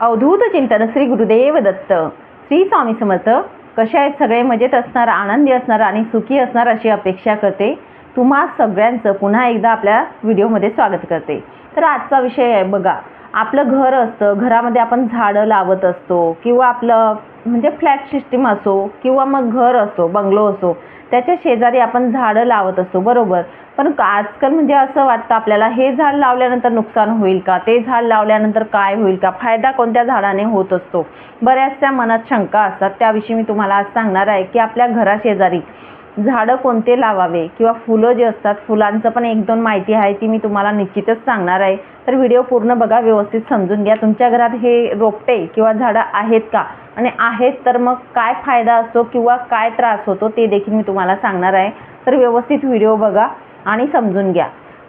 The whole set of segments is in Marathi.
अवधूत चिंतन श्री गुरुदेव दत्त. श्री स्वामी समर्थ कशा आहेत सगळे? मजेत असणार आनंदी असणार आणि सुखी असणार अशी अपेक्षा करते. तुम्हा सगळ्यांचं पुन्हा एकदा आपल्या व्हिडिओमध्ये स्वागत करते. तर आजचा विषय आहे बघा आपलं घर असतं घरामध्ये आपण झाडं लावत असतो किंवा आपलं म्हणजे फ्लॅट सिस्टीम असो किंवा मग घर असो बंगलो असो त्याच्या शेजारी आपण झाडं लावत असतो बरोबर? पण का- आजकाल म्हणजे असं वाटतं आपल्याला हे झाड लावल्यानंतर नुकसान होईल का? ते झाड लावल्यानंतर काय होईल का? फायदा कोणत्या झाडाने होत असतो? बऱ्याचशा मनात शंका असतात. त्याविषयी मी तुम्हाला आज सांगणार आहे की आपल्या घराशेजारी झाडं कोणते लावावे किंवा फुलं जे असतात फुलांचं पण एक दोन माहिती आहे ती मी तुम्हाला निश्चितच सांगणार आहे. तर व्हिडिओ पूर्ण बघा व्यवस्थित समजून घ्या. तुमच्या घरात हे रोपटे किंवा झाडं आहेत का? आणि आहेत तर मग काय फायदा असतो किंवा काय त्रास होतो ते देखील मी तुम्हाला सांगणार आहे. तर व्यवस्थित व्हिडिओ बघा. आणि समजून घ्या.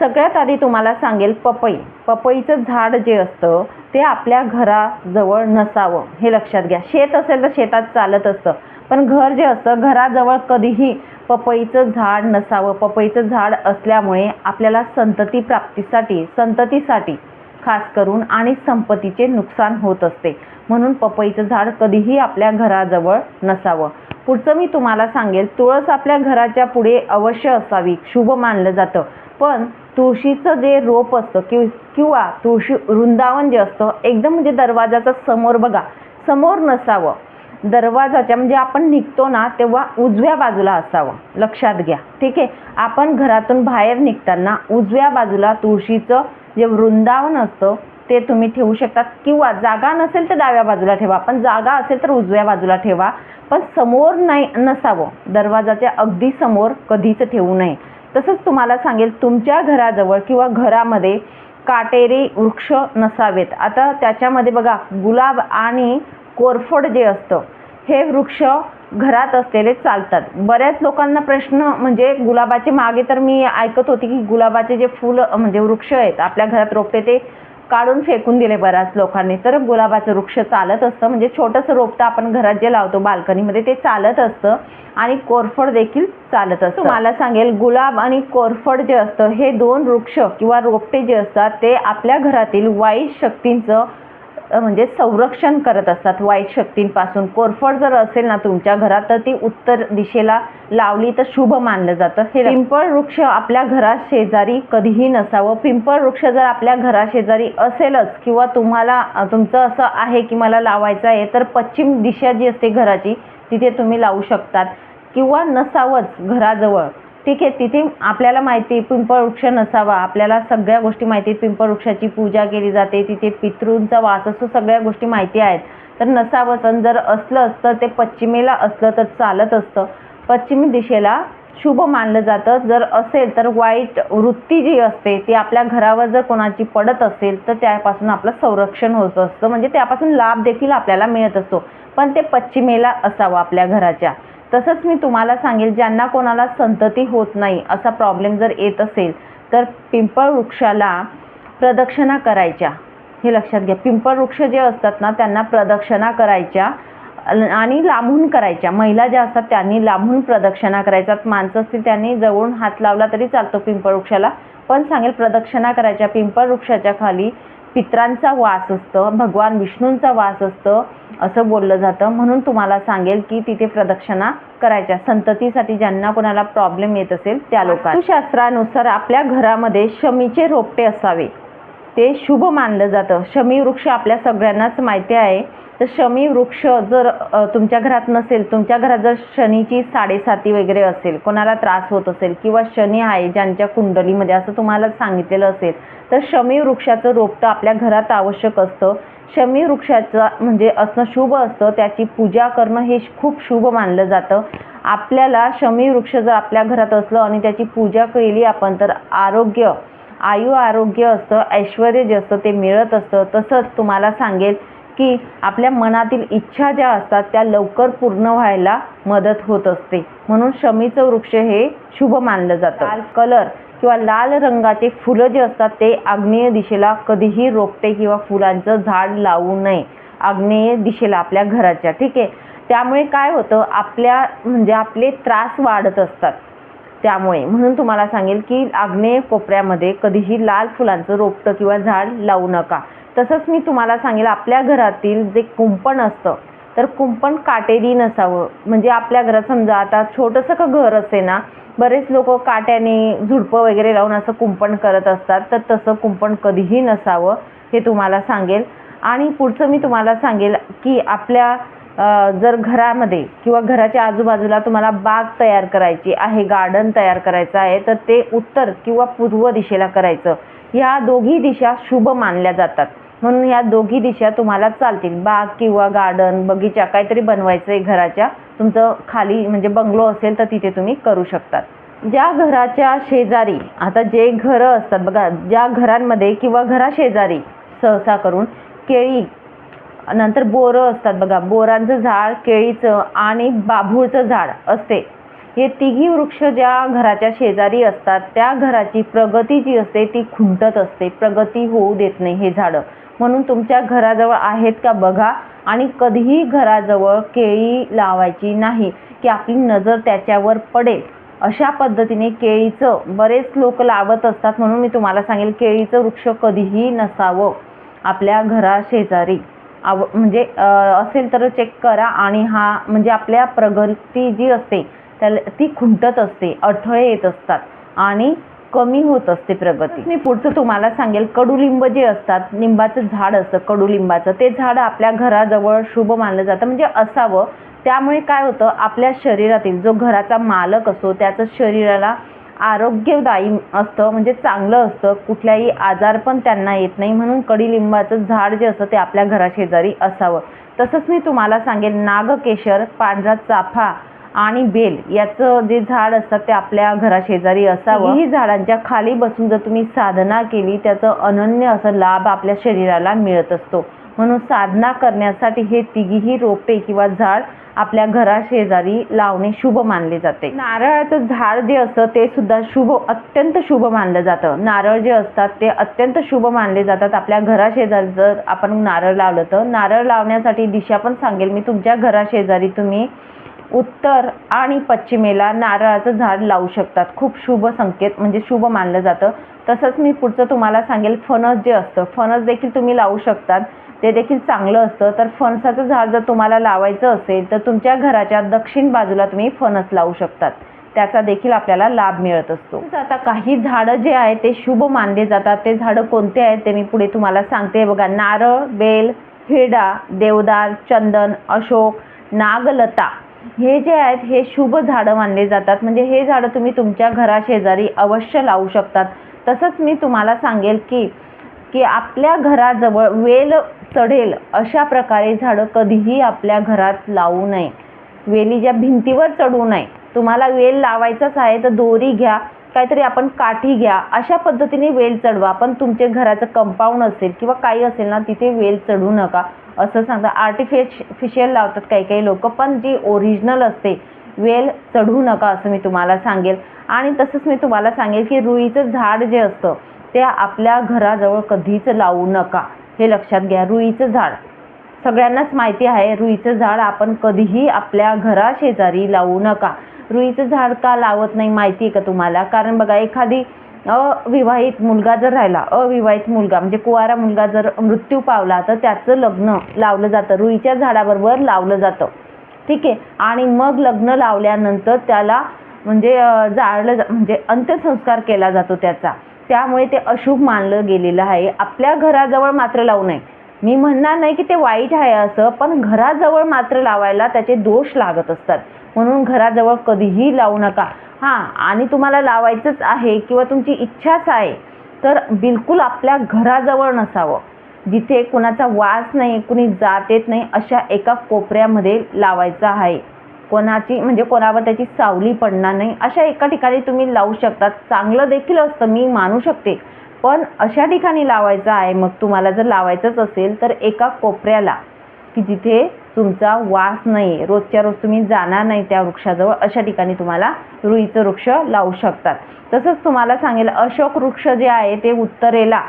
सगळ्यात आधी तुम्हाला सांगेल पपई. पपईचं झाड जे असतं ते आपल्या घराजवळ नसावं. हे लक्षात घ्या. शेत असेल तर शेतात चालत असतं. पण घर जे असतं घराजवळ कधीही पपईचं झाड नसावं. पपईचं झाड असल्यामुळे आपल्याला संतती प्राप्तीसाठी संततीसाठी खास करून आणि संपत्तीचे नुकसान होत असते. म्हणून पपईचं झाड कधीही आपल्या घराजवळ नसावं. पुढचं मी तुम्हाला सांगेल तुळस आपल्या घराच्या पुढे अवश्य असावी शुभ मानलं जातं. पण तुळशीचं जे रोप असतं कि किंवा तुळशी वृंदावन जे असतं एकदम म्हणजे दरवाजाचा समोर बघा समोर नसावं. दरवाजाच्या म्हणजे आपण निघतो ना तेव्हा उजव्या बाजूला असावं. लक्षात घ्या ठीक आहे? आपण घरातून बाहेर निघताना उजव्या बाजूला तुळशीचं जे वृंदावन असतं ते तुम्ही ठेवू शकता किंवा जागा नसेल तर डाव्या बाजूला ठेवा. पण जागा असेल तर उजव्या बाजूला ठेवा. पण समोर नाही नसावं. दरवाजाच्या अगदी समोर कधीच ठेवू नये. तसंच तुम्हाला सांगेल तुमच्या घराजवळ किंवा घरामध्ये काटेरी वृक्ष नसावेत. आता त्याच्यामध्ये बघा गुलाब आणि कोरफड जे असतं हे वृक्ष घरात असलेले चालतात. बऱ्याच लोकांना प्रश्न म्हणजे गुलाबाचे मागे तर मी ऐकत होती की गुलाबाचे जे फुलं म्हणजे वृक्ष आहेत आपल्या घरात रोपते ते काढून फेकून दिले बऱ्याच लोकांनी. तर गुलाबाचं वृक्ष चालत असतं. म्हणजे छोटंसं रोपटं आपण घरात जे लावतो बाल्कनीमध्ये ते चालत असतं. आणि कोरफड देखील चालत असतं. मला सांगेल गुलाब आणि कोरफड जे असतं हे दोन वृक्ष किंवा रोपटे जे असतात ते आपल्या घरातील वाईट शक्तींचं म्हणजे संरक्षण करत असतात. वाईट शक्तींपासून. कोरफड जर असेल ना तुमच्या घरात तर ती उत्तर दिशेला लावली तर शुभ मानलं जातं. हे पिंपळ वृक्ष आपल्या घरात शेजारी कधीही नसावं. पिंपळ वृक्ष जर आपल्या घराशेजारी असेलच किंवा तुम्हाला तुमचं असं आहे की मला लावायचं आहे तर पश्चिम दिशा जी असते घराची तिथे तुम्ही लावू शकतात. किंवा नसावंच घराजवळ. ठीक आहे तिथे आपल्याला माहिती आहे पिंपळ वृक्ष नसावा. आपल्याला सगळ्या गोष्टी माहिती आहेत. पिंपळ वृक्षाची पूजा केली जाते. तिथे पितृंचा वास असतो सगळ्या गोष्टी माहिती आहेत. तर नसावंच पण जर असलं असतं ते पश्चिमेला असलं तर चालत असतं. पश्चिमी दिशेला शुभ मानलं जातं. जर असेल तर वाईट वृत्ती जी असते ती आपल्या घरावर जर कोणाची पडत असेल तर त्यापासून आपलं संरक्षण होत असतं. म्हणजे त्यापासून लाभ देखील आपल्याला मिळत असतो. पण ते पश्चिमेला असावं आपल्या घराच्या. तसंच मी तुम्हाला सांगेल ज्यांना कोणाला संतती होत नाही असा प्रॉब्लेम जर येत असेल तर पिंपळ वृक्षाला प्रदक्षिणा करायच्या. हे लक्षात घ्या. पिंपळ वृक्ष जे असतात ना त्यांना प्रदक्षिणा करायच्या. आणि लांबून करायच्या. महिला ज्या असतात त्यांनी लांबून प्रदक्षिणा करायच्या. माणसं असतील त्यांनी जवळून हात लावला तरी चालतो पिंपळ वृक्षाला. पण सांगेल प्रदक्षिणा करायच्या. पिंपळ वृक्षाच्या खाली पित्रांचा वास असतं भगवान विष्णूंचा वास असतं असं बोललं जातं. म्हणून तुम्हाला सांगेल की तिथे प्रदक्षिणा करायच्या. संततीसाठी ज्यांना कोणाला प्रॉब्लेम येत असेल त्या लोकांना. शास्त्रानुसार आपल्या घरामध्ये शमीचे रोपटे असावे. ते शुभ मानलं जातं. शमी वृक्ष आपल्या सगळ्यांनाच माहिती आहे. तर शमी वृक्ष जर तुमच्या घरात नसेल तुमच्या घरात जर शनीची साडेसाती वगैरे असेल कोणाला त्रास होत असेल किंवा शनी आहे ज्यांच्या कुंडलीमध्ये असं तुम्हाला सांगितलेलं असेल तर शमी वृक्षाचं रोपटं आपल्या घरात आवश्यक असतं. शमी वृक्षाचं म्हणजे असणं शुभ असतं त्याची पूजा करणं हे खूप शुभ मानलं जातं. आपल्याला शमी वृक्ष जर आपल्या घरात असलं आणि त्याची पूजा केली आपण तर आरोग्य आयु आरोग्य असतं ऐश्वर जे असतं ते मिळत असतं. तसंच तुम्हाला सांगेल की आपल्या मनातील इच्छा ज्या असतात त्या लवकर पूर्ण व्हायला मदत होत असते. म्हणून शमीचं वृक्ष हे शुभ मानलं जातं. लाल कलर किंवा लाल रंगाचे फुलं जे असतात ते आग्नेय दिशेला कधीही रोपटे किंवा फुलांचं झाड लावू नये. आग्नेय दिशेला आपल्या घराच्या ठीक आहे? त्यामुळे काय होतं आपल्या म्हणजे आपले त्रास वाढत असतात. त्यामुळे म्हणून तुम्हाला सांगेल की आग्नेय कोपऱ्यामध्ये कधीही लाल फुलांचं रोपटं किंवा झाड लावू नका. तसंच मी तुम्हाला सांगेल आपल्या घरातील जे कुंपण असतं तर कुंपण काटेरी नसावं. म्हणजे आपल्या घरात समजा आता छोटंसं का घर असे ना बरेच लोक काट्याने झुडपं वगैरे लावून असं कुंपण करत असतात तर तसं कुंपण कधीही नसावं हे तुम्हाला सांगेल. आणि पुढचं मी तुम्हाला सांगेल की आपल्या जर घरामध्ये किंवा घराच्या आजूबाजूला तुम्हाला बाग तयार करायची आहे गार्डन तयार करायचं आहे तर ते उत्तर किंवा पूर्व दिशेला करायचं. ह्या दोघी दिशा शुभ मानल्या जातात. म्हणून ह्या दोघी दिशा तुम्हाला चालतील. बाग किंवा गार्डन बगीचा काहीतरी बनवायचं आहे घराच्या. तुमचं खाली म्हणजे बंगलो असेल तर तिथे तुम्ही करू शकतात. ज्या घराच्या शेजारी आता जे घरं असतात बघा ज्या घरांमध्ये किंवा घराशेजारी सहसा करून केळी नंतर बोरं असतात बघा बोरांचं झाड केळीचं आणि बाभूळचं झाड असते. हे तिघी वृक्ष ज्या घराच्या शेजारी असतात त्या घराची प्रगती जी असते ती खुंटत असते. प्रगती होऊ देत नाही हे झाडं. म्हणून तुमच्या घराजवळ आहेत का बघा. आणि कधीही घराजवळ केळी लावायची नाही की आपली नजर त्याच्यावर पडेल. अशा पद्धतीने केळीचं बरेच लोक लावत असतात म्हणून मी तुम्हाला सांगेल केळीचं वृक्ष कधीही नसावं आपल्या घराशेजारी. आव म्हणजे असेल तर चेक करा आणि हा म्हणजे आपल्या प्रगती जी असते त्याला ती खुंटत असते अडथळे येत असतात. आणि कमी होत असते प्रगती. मी पुढचं तुम्हाला सांगेल कडुलिंब जे असतात लिंबाचं झाड असतं कडुलिंबाचं ते झाड आपल्या घराजवळ शुभ मानलं जातं. म्हणजे असावं. त्यामुळे काय होतं आपल्या शरीरातील जो घराचा मालक असतो त्याचं शरीराला आरोग्यदायी असतं म्हणजे चांगलं असतं. कुठल्याही आजार पण त्यांना येत नाही. म्हणून कडुलिंबाचं झाड जे असतं ते आपल्या घराशेजारी असावं. तसंच मी तुम्हाला सांगेन नागकेशर पांढरा चाफा आणि बेल याचं जे झाड असतात ते आपल्या घराशेजारी असावं. ही झाडांच्या खाली बसून जर तुम्ही साधना केली त्याचं अनन्य असं लाभ आपल्या शरीराला मिळत असतो. म्हणून साधना करण्यासाठी हे तिघीही रोपे किंवा झाड आपल्या घराशेजारी लावणे शुभ मानले जाते. नारळाचं झाड जे असतं ते सुद्धा शुभ अत्यंत शुभ मानलं जातं. नारळ जे असतात ते अत्यंत शुभ मानले जातात. आपल्या घराशेजारी जर आपण नारळ लावलं तर नारळ लावण्यासाठी दिशा पण सांगेल. मी तुमच्या घराशेजारी तुम्ही उत्तर आणि पश्चिमेला नारळाचं झाड लावू शकतात. खूप शुभ संकेत म्हणजे शुभ मानलं जातं. तसंच मी पुढचं तुम्हाला सांगेल फणस जे असतं फणस देखील तुम्ही लावू शकतात. ते देखील चांगलं असतं. तर फणसाचं झाड जर तुम्हाला लावायचं असेल तर तुमच्या घराच्या दक्षिण बाजूला तुम्ही फणस लावू शकतात. त्याचा देखील आपल्याला लाभ मिळत असतो. आता काही झाडं जे आहेत ते शुभ मानले जातात. ते झाडं कोणते आहेत ते मी पुढे तुम्हाला सांगते. बघा नारळ बेल हिरडा देवदार चंदन अशोक नागलता. हे जे आहेत हे शुभ झाडं मानले जातात. म्हणजे हे झाडं तुम्ही तुमच्या घराशेजारी अवश्य लावू शकतात. तसंच मी तुम्हाला सांगेल की की आपल्या घराजवळ वेल चढेल अशा प्रकारे झाडं कधीही आपल्या घरात लावू नये. वेली ज्या भिंतीवर चढू नये. तुम्हाला वेल लावायचंच आहे तर दोरी घ्या काहीतरी आपण काठी घ्या अशा पद्धतीने वेल चढवा. पण तुमचे घराचं कंपाऊंड असेल किंवा काही असेल ना तिथे वेल चढू नका. असं सांगता आर्टिफिशियल लावतात काही काही लोक पण जी ओरिजिनल असते वेल चढू नका असं मी तुम्हाला सांगेल. आणि तसंच मी तुम्हाला सांगेल की रुईचं झाड जे असतं ते आपल्या घराजवळ कधीच लावू नका. हे लक्षात घ्या रुईचं झाड. सगळ्यांनाच माहिती आहे रुईचं झाड आपण कधीही आपल्या घराशेजारी लावू नका. रुईचं झाड का लावत नाही माहिती आहे का तुम्हाला? कारण बघा एखादी अविवाहित मुलगा जर राहिला अविवाहित मुलगा म्हणजे कुवारा मुलगा जर मृत्यू पावला तर त्याचं लग्न लावलं जातं. रुईच्या झाडाबरोबर लावलं जातं. ठीक आहे? आणि मग लग्न लावल्यानंतर त्याला म्हणजे जाळलं जा म्हणजे अंत्यसंस्कार केला जातो त्याचा. त्यामुळे ते अशुभ मानलं गेलेलं आहे. आपल्या घराजवळ मात्र लावू नये. मी म्हणणार नाही की ते वाईट आहे असं पण घराजवळ मात्र लावायला त्याचे दोष लागत असतात. म्हणून घराजवळ कधीही लावू नका. हां आणि तुम्हाला लावायचंच आहे किंवा तुमची इच्छाच आहे तर बिलकुल आपल्या घराजवळ नसावं. जिथे कुणाचा वास नाही कुणी जात येत नाही अशा एका कोपऱ्यामध्ये लावायचं आहे. कोणाची म्हणजे कोणावर त्याची सावली पडणार नाही अशा एका ठिकाणी तुम्ही लावू शकतात. चांगलं देखील असतं मी मानू शकते. पण अशा ठिकाणी लावायचं आहे मग तुम्हाला जर लावायचंच असेल तर एका कोपऱ्याला की जिथे तुमचा वास नाही रोजच्या रोज तुम्ही जाणार नाही त्या वृक्षाजवळ. अशा ठिकाणी तुम्हाला रुईचं वृक्ष लावू शकतात. तसंच तुम्हाला सांगेल अशोक वृक्ष जे आहे ते उत्तरेला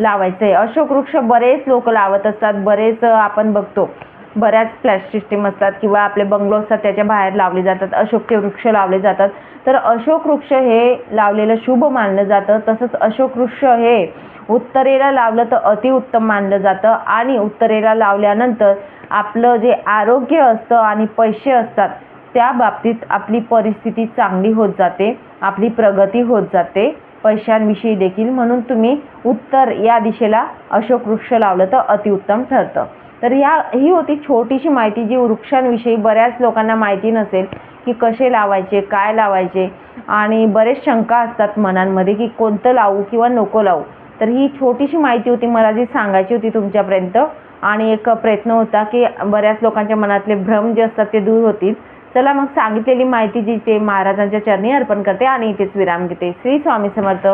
लावायचं आहे अशोक वृक्ष बरेच लोक लावत असतात बरेच आपण बघतो. बऱ्याच फ्लॅश सिस्टीम असतात किंवा आपले बंगलो असतात त्याच्या बाहेर लावले जातात अशोकचे वृक्ष लावले जातात. तर अशोक वृक्ष हे लावलेलं शुभ मानलं जातं. तसंच अशोक वृक्ष हे उत्तरेला लावलं तर अतिउत्तम मानलं जातं. आणि उत्तरेला लावल्यानंतर आपलं जे आरोग्य असतं आणि पैसे असतात त्या बाबतीत आपली परिस्थिती चांगली होत जाते आपली प्रगती होत जाते. पैशांविषयी देखील म्हणून तुम्ही उत्तर या दिशेला अशोक वृक्ष लावलं तर अतिउत्तम ठरतं. तर या ही होती छोटीशी माहिती जी वृक्षांविषयी बऱ्याच लोकांना माहिती नसेल की कसे लावायचे काय लावायचे. आणि बरेच शंका असतात मनांमध्ये की कोणतं लावू किंवा नको लावू. तर ही छोटीशी माहिती होती मला जी सांगायची होती तुमच्यापर्यंत आणि एक प्रयत्न होता की बऱ्याच लोकांच्या मनातले भ्रम जे असतात ते दूर होतील. चला मग सांगितलेली माहिती जी ते महाराजांच्या चरणी अर्पण करते आणि इथेच विराम घेते. श्री स्वामी समर्थ.